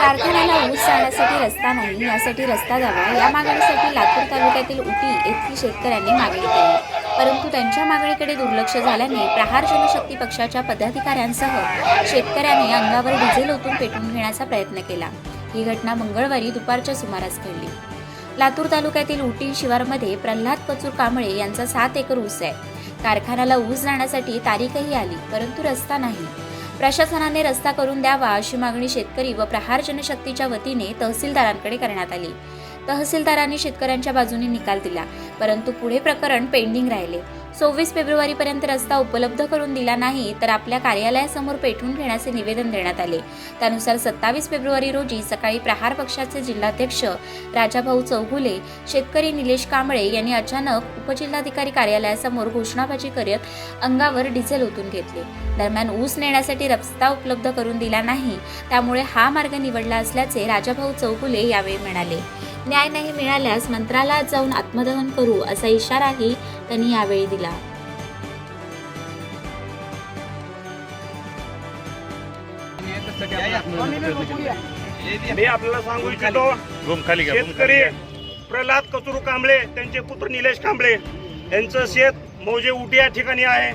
कारखान्याला ऊस जाण्यासाठी रस्ता नाही यासाठी रस्ता द्यावा या मागणीसाठी लातूर तालुक्यातील उटी येथील शेतकऱ्यांनी मागणी केली. परंतु त्यांच्या मागणीकडे दुर्लक्ष झाल्याने प्रहार जनशक्ती पक्षाच्या पदाधिकाऱ्यांसह शेतकऱ्यांनी अंगावर डिझेल ओतून पेटवून घेण्याचा प्रयत्न केला. ही घटना मंगळवारी दुपारच्या सुमारास घडली. लातूर तालुक्यातील उटी शिवारमध्ये प्रल्हाद कचूर कांबळे यांचा सात एकर ऊस आहे. कारखान्याला ऊस जाण्यासाठी तारीखही आली परंतु रस्ता नाही. प्रशासनाने रस्ता करून द्यावा अशी मागणी शेतकरी व प्रहार जनशक्तीच्या वतीने तहसीलदारांकडे करण्यात आली. तहसीलदारांनी शेतकऱ्यांच्या बाजूने निकाल दिला परंतु पुढे प्रकरण पेंडिंग राहिले. सव्वीस फेब्रुवारीपर्यंत रस्ता उपलब्ध करून दिला नाही तर आपल्या कार्यालयासमोर पेटवून घेण्याचे निवेदन देण्यात आले. त्यानुसार सत्तावीस फेब्रुवारी रोजी सकाळी प्रहार पक्षाचे जिल्हाध्यक्ष राजाभाऊ चौगुले शेतकरी निलेश कांबळे यांनी अचानक उपजिल्हाधिकारी कार्यालयासमोर घोषणाबाजी करत अंगावर डिझेल ओतून घेतले. दरम्यान ऊस नेण्यासाठी रस्ता उपलब्ध करून दिला नाही त्यामुळे हा मार्ग निवडला असल्याचे राजाभाऊ चौगुले यावेळी म्हणाले. न्याय नाही मिळाल्यास मंत्रालयात जाऊन आत्मदहन करू असा इशाराही त्यांनी यावेळी दिला. मी आपल्याला सांगू इच्छितो शेतकरी प्रल्हाद कचुरू कांबळे त्यांचे पुत्र निलेश कांबळे यांचं शेत मौजे उटी या ठिकाणी आहे.